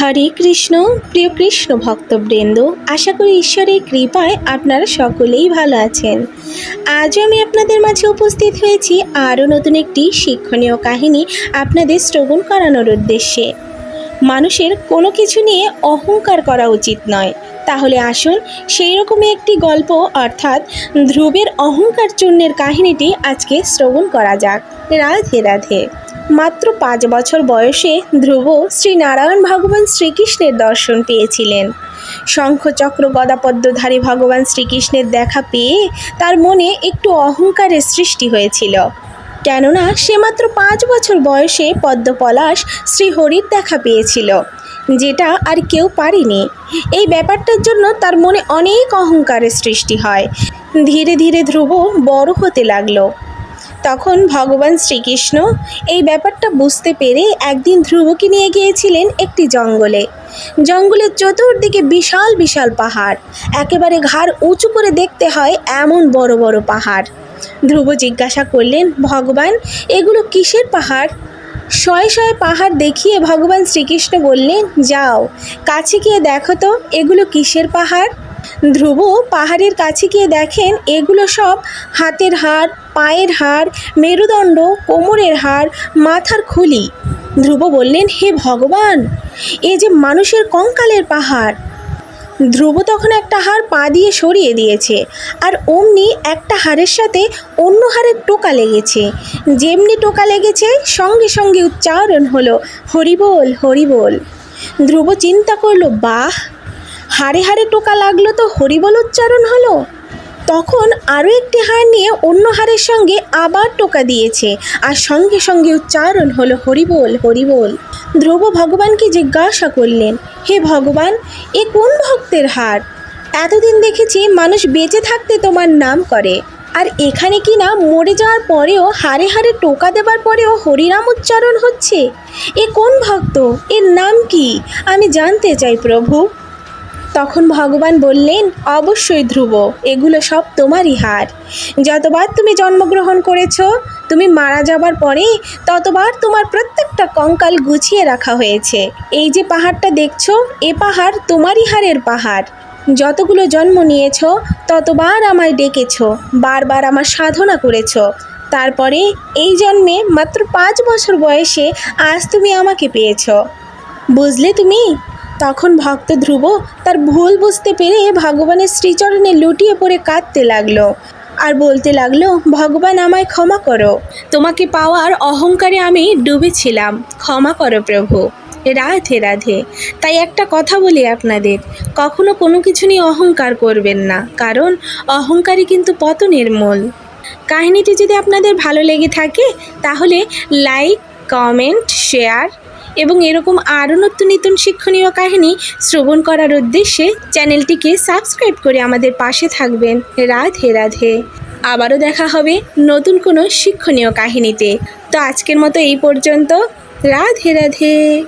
হরে কৃষ্ণ, প্রিয় কৃষ্ণ ভক্তবৃন্দ, আশা করি ঈশ্বরের কৃপায় আপনারা সকলেই ভালো আছেন। আজও আমি আপনাদের মাঝে উপস্থিত হয়েছি আরও নতুন একটি শিক্ষণীয় কাহিনী আপনাদের শ্রবণ করানোর উদ্দেশ্যে। মানুষের কোনো কিছু নিয়ে অহংকার করা উচিত নয়। তাহলে আসুন সেই রকমই একটি গল্প, অর্থাৎ ধ্রুবের অহংকার চূর্ণের কাহিনীটি আজকে শ্রবণ করা যাক। রাধে রাধে। মাত্র পাঁচ বছর বয়সে ধ্রুব শ্রী নারায়ণ ভগবান শ্রীকৃষ্ণের দর্শন পেয়েছিলেন। শঙ্খচক্র গদাপদ্মধারী ভগবান শ্রীকৃষ্ণের দেখা পেয়ে তার মনে একটু অহংকারের সৃষ্টি হয়েছিল। কেননা সে মাত্র পাঁচ বছর বয়সে পদ্মপলাশ শ্রীহরির দেখা পেয়েছিল, যেটা আর কেউ পারেনি। এই ব্যাপারটার জন্য তার মনে অনেক অহংকারের সৃষ্টি হয়। ধীরে ধীরে ধ্রুব বড় হতে লাগল। তখন ভগবান শ্রীকৃষ্ণ এই ব্যাপারটা বুঝতে পেরে একদিন ধ্রুবকে নিয়ে গিয়েছিলেন একটি জঙ্গলে। জঙ্গলের চতুর্দিকে বিশাল বিশাল পাহাড়। একেবারে ঘাড় উঁচু করে দেখতে হয় এমন বড় বড় পাহাড়। ধ্রুব জিজ্ঞাসা করলেন, ভগবান, এগুলো কিসের পাহাড়? শয়ে শয়ে পাহাড় দেখিয়ে ভগবান শ্রীকৃষ্ণ বললেন, যাও, কাছে গিয়ে দেখো তো, এগুলো কিসের পাহাড়? ধ্রুব পাহাড়ের কাছে গিয়ে দেখেন এগুলো সব হাতের হাড় পায়ের হাড় মেরুদণ্ড, কোমরের হাড় মাথার খুলি। ধ্রুব বললেন, হে ভগবান, এ যে মানুষের কঙ্কালের পাহাড়! ধ্রুব তখন একটা হাড় পা দিয়ে সরিয়ে দিয়েছে আর অমনি একটা হাড়ের সাথে অন্য হাড়ের টোকা লেগেছে। যেমনি টোকা লেগেছে, সঙ্গে সঙ্গে উচ্চারণ হলো, হরিবোল হরিবোল। ধ্রুব চিন্তা করল, বাহ! হাড়ে হাড়ে টোকা লাগল তো হরিবল উচ্চারণ হলো। তখন আরও একটি হাড় নিয়ে অন্য হাড়ের সঙ্গে আবার টোকা দিয়েছে আর সঙ্গে সঙ্গে উচ্চারণ হলো, হরিবোল হরিবোল। ধ্রুব ভগবানকে জিজ্ঞাসা করলেন, হে ভগবান, এ কোন ভক্তের হাড়? এতদিন দেখেছি মানুষ বেঁচে থাকতে তোমার নাম করে, আর এখানে কি না মরে যাওয়ার পরেও হাড়ে হাড়ে টোকা দেবার পরেও হরিনাম উচ্চারণ হচ্ছে? এ কোন ভক্ত? এর নাম কি? আমি জানতে চাই প্রভু। তখন ভগবান বললেন, অবশ্যই ধ্রুব, এগুলো সব তোমারই হার। যতবার তুমি জন্মগ্রহণ করেছ, তুমি মারা যাবার পরে ততবার তোমার প্রত্যেকটা কঙ্কাল গুছিয়ে রাখা হয়েছে। এই যে পাহাড়টা দেখছ, এ পাহাড় তোমারই হারের পাহাড়। যতগুলো জন্ম নিয়েছো, ততবার আমায় ডেকেছ, বারবার আমার সাধনা করেছ। তারপরে এই জন্মে মাত্র পাঁচ বছর বয়সে আজ তুমি আমাকে পেয়েছ। বুঝলে তুমি? তখন ভক্ত ধ্রুব তার ভুল বুঝতে পেরে ভগবানের শ্রীচরণে লুটিয়ে পড়ে কাঁদতে লাগল। আর বলতে লাগল, ভগবান আমায় ক্ষমা করো। তোমাকে পাওয়ার অহংকারে আমি ডুবেছিলাম। ক্ষমা করো প্রভু। রাধে রাধে। তাই একটা কথা বলি আপনাদের। কখনো কোনো কিছু নিয়ে অহংকার করবেন না। কারণ অহংকারই কিন্তু পতনের মূল। কাহিনীটি যদি আপনাদের ভালো লেগে থাকে, তাহলে লাইক, কমেন্ট, শেয়ার এবং এরকম আরও নতুন নতুন শিক্ষণীয় কাহিনী শ্রবণ করার উদ্দেশ্যে চ্যানেলটিকে সাবস্ক্রাইব করে আমাদের পাশে থাকবেন। রাধে রাধে। আবারও দেখা হবে নতুন কোনো শিক্ষণীয় কাহিনীতে। তো আজকের মতো এই পর্যন্ত। রাধে রাধে।